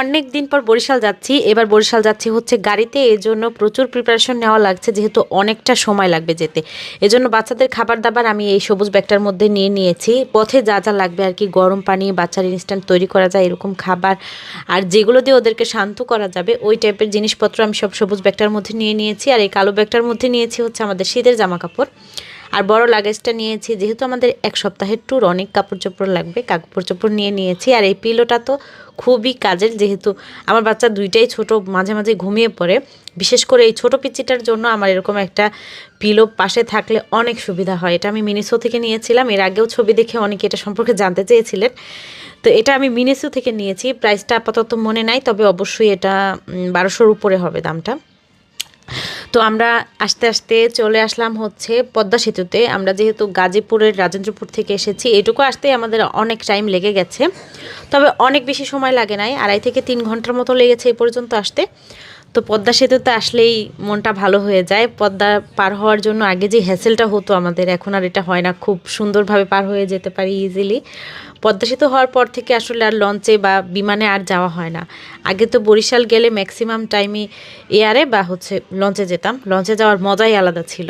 অনেক দিন পর বরিশাল যাচ্ছি। এবার বরিশাল যাচ্ছি হচ্ছে গাড়িতে। এই জন্য প্রচুর প্রিপারেশন নেওয়া লাগছে, যেহেতু অনেকটা সময় লাগবে যেতে। এজন্য বাচ্চাদের খাবার দাবার আমি এই সবুজ ব্যাগটার মধ্যে নিয়ে নিয়েছি। পথে যা যা লাগবে আর কি, গরম পানি, বাচ্চার ইনস্ট্যান্ট তৈরি করা যায়, এরকম খাবার। আর যেগুলো দিয়ে ওদেরকে শান্ত করা যাবে, ওই টাইপের জিনিসপত্র আমি সব সবুজ ব্যাগটার মধ্যে নিয়ে নিয়েছি। আর এই কালো ব্যাগটার মধ্যে নিয়েছি হচ্ছে আমাদের শীতের জামা কাপড় আর বড় লাগেজটা নিয়েছি, যেহেতু আমাদের এক সপ্তাহের ট্যুর অনেক কাপড় চোপড় লাগবে, কাপড় চোপড় নিয়ে নিয়েছি। আর এই পিলোটা তো খুবই কাজের, যেহেতু আমার বাচ্চা দুইটাই ছোট, মাঝে মাঝে ঘুমিয়ে পড়ে। বিশেষ করে এই ছোট পিচিটার জন্য আমার এরকম একটা পিলো পাশে থাকলে অনেক সুবিধা হয়। এটা আমি মিনিসো থেকে নিয়েছিলাম, এর আগেও ছবি দেখে অনেকে এটা সম্পর্কে জানতে চেয়েছিলেন। তো এটা আমি মিনিসো থেকে নিয়েছি প্রাইসটা আপাতত মনে নাই, তবে অবশ্যই এটা বারোশোর উপরে হবে দামটা। তো আমরা আস্তে আস্তে চলে আসলাম হচ্ছে পদ্মা সেতুতে। আমরা যেহেতু গাজীপুরের রাজেন্দ্রপুর থেকে এসেছি, এটুকু আসতে আমাদের অনেক টাইম লেগে গেছে। তবে অনেক বেশি সময় লাগে নাই, আড়াই থেকে তিন ঘণ্টার মতো লেগেছে এ পর্যন্ত আসতে। তো পদ্মা সেতুতে আসলেই মনটা ভালো হয়ে যায়। পদ্মা পার হওয়ার জন্য আগে যে হ্যাসেলটা হতো আমাদের, এখন আর এটা হয় না। খুব সুন্দরভাবে পার হয়ে যেতে পারি ইজিলি পদ্মা সেতু হওয়ার পর থেকে আসলে আর লঞ্চে বা বিমানে আর যাওয়া হয় না। আগে তো বরিশাল গেলে ম্যাক্সিমাম টাইমই এয়ারে বা হচ্ছে লঞ্চে যেতাম। লঞ্চে যাওয়ার মজাই আলাদা ছিল।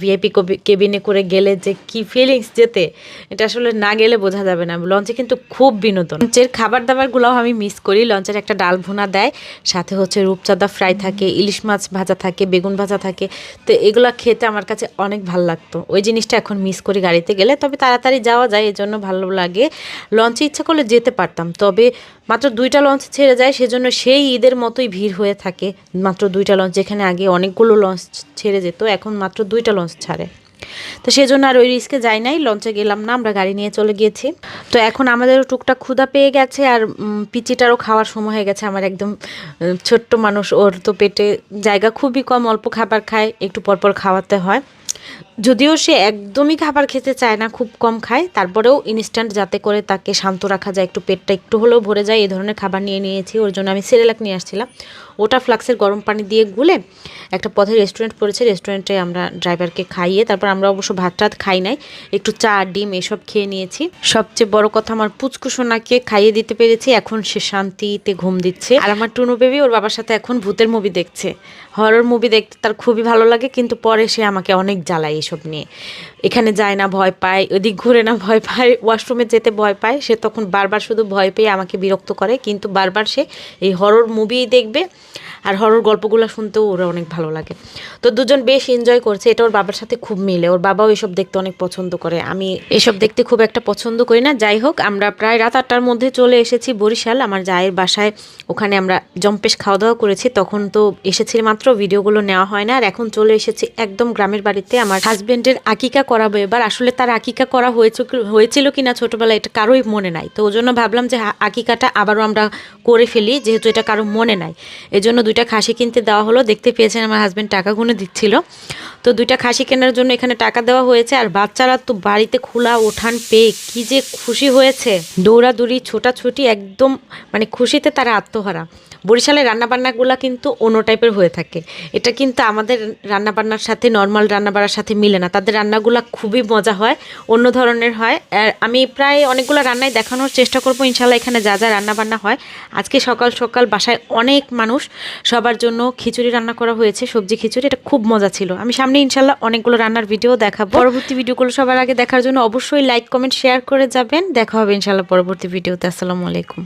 ভিআইপি কেবিনে করে গেলে যে কি ফিলিংস যেতে, এটা আসলে না গেলে বোঝা যাবে না। লঞ্চে কিন্তু খুব বিনোদন। লঞ্চের খাবার দাবারগুলোও আমি মিস করি। লঞ্চের একটা ডাল ভুনা দেয়, সাথে হচ্ছে রূপচাঁদা ফ্রাই থাকে, ইলিশ মাছ ভাজা থাকে, বেগুন ভাজা থাকে। তো এগুলো খেতে আমার কাছে অনেক ভালো লাগতো। ওই জিনিসটা এখন মিস করি গাড়িতে গেলে। তবে তাড়াতাড়ি যাওয়া যায় এই জন্য ভালো লাগে। লঞ্চে ইচ্ছা করলে যেতে পারতাম। তবে মাত্র দুইটা লঞ্চ ছেড়ে যায়, সেজন্য সেই ঈদের মতোই ভিড় হয়ে থাকে। মাত্র দুইটা লঞ্চ যেখানে আগে অনেকগুলো লঞ্চ ছেড়ে যেত, এখন মাত্র দুইটা লঞ্চ ছাড়ে। তো সেজন্য আর ওই রিস্কে যাই নাই লঞ্চে গেলাম না, আমরা গাড়ি নিয়ে চলে গিয়েছি। তো এখন আমাদেরও টুকটাক ক্ষুধা পেয়ে গেছে, আর পিচিটারও খাওয়ার সময় হয়ে গেছে। আমার একদম ছোট্ট মানুষ, ওর তো পেটে জায়গা খুবই কম, অল্প খাবার খায়, একটু পরপর খাওয়াতে হয়। যদিও সে একদমই খাবার খেতে চায় না, খুব কম খায়, তারপরেও ইনস্ট্যান্ট যাতে করে তাকে শান্ত রাখা যায়, একটু পেটটা একটু হলেও ভরে যায় এই ধরনের খাবার নিয়ে নিয়েছি, ওর জন্য আমি সেরেলাক নিয়ে আসছিলাম। ওটা ফ্লাক্সের গরম পানি দিয়ে গুলে একটা পথে রেস্টুরেন্ট পড়েছে রেস্টুরেন্টে আমরা ড্রাইভারকে খাইয়ে, তারপর আমরা অবশ্য ভাত টাত খাই নাই, একটু চা, ডিম এসব খেয়ে নিয়েছি। সবচেয়ে বড় কথা আমার পুচকুসোনাকে খাইয়ে দিতে পেরেছি, এখন সে শান্তিতে ঘুম দিচ্ছে। আর আমার টুনু বেবি, ওর বাবার সাথে এখন ভূতের মুভি দেখছে। হরর মুভি দেখতে তার খুবই ভালো লাগে, কিন্তু পরে সে আমাকে অনেক জ্বালায় এসব নিয়ে। এখানে যায় না, ভয় পায়, ওদিক ঘুরে না, ভয় পায় ওয়াশরুমে যেতে ভয় পায়, সে তখন বারবার শুধু ভয় পেয়ে আমাকে বিরক্ত করে, কিন্তু বারবার সে এই হরর মুভি দেখবে। আর হরর গল্পগুলো শুনতেও ওরা অনেক ভালো লাগে। তো দুজন বেশ এনজয় করছে, এটা ওর বাবার সাথে খুব মিলে। ওর বাবাও এসব দেখতে অনেক পছন্দ করে। আমি এসব দেখতে খুব একটা পছন্দ করি না। যাই হোক, আমরা প্রায় রাত আটটার মধ্যে চলে এসেছি বরিশাল। আমার জায়ের বাসায় ওখানে আমরা জম্পেশ খাওয়া দাওয়া করেছি। তখন তো এসেছি মাত্র, ভিডিওগুলো নেওয়া হয় না। আর এখন চলে এসেছি একদম গ্রামের বাড়িতে। আমার হাজব্যান্ডের আকিকা করাবো এবার। আসলে তার আকিকা করা হয়েছিল হয়েছিল কিনা ছোটোবেলায়, এটা কারোই মনে নাই। তো ওই জন্য ভাবলাম যে আকিকাটা আবারও আমরা করে ফেলি, যেহেতু এটা কারও মনে নাই। এজন্য দুইটা খাসি কিনতে দেওয়া হলো। দেখতে পেয়েছেন আমার হাজব্যান্ড টাকা গুনে দিচ্ছিল। তো দুইটা খাসি কেনার জন্য এখানে টাকা দেওয়া হয়েছে, আর বাচ্চারা তো বাড়িতে খোলা ওঠান পেয়ে কি যে খুশি হয়েছে। দৌড়াদৌড়ি, ছোটাছুটি, একদম মানে খুশিতে তারা আত্মহারা। বরিশালের রান্নাবান্নাগুলো কিন্তু অন্য টাইপের হয়ে থাকে। এটা কিন্তু আমাদের রান্নাবান্নার সাথে নর্মাল রান্নাবান্নার সাথে মিলে না। তাদের রান্নাগুলো খুবই মজা হয়, অন্য ধরনের হয়। আর আমি প্রায় অনেকগুলো রান্নায় দেখানোর চেষ্টা করব ইনশাল্লাহ এখানে যা যা রান্নাবান্না হয়। আজকে সকাল সকাল বাসায় অনেক মানুষ, সবার জন্য খিচুড়ি রান্না করা হয়েছে, সবজি খিচুড়ি, এটা খুব মজা ছিল। আমি সামনে ইনশাল্লাহ অনেকগুলো রান্নার ভিডিও দেখাবো। পরবর্তী ভিডিওগুলো সবার আগে দেখার জন্য অবশ্যই লাইক কমেন্ট শেয়ার করে যাবেন। দেখা হবে ইনশাল্লাহ পরবর্তী ভিডিওতে আসসালামু আলাইকুম।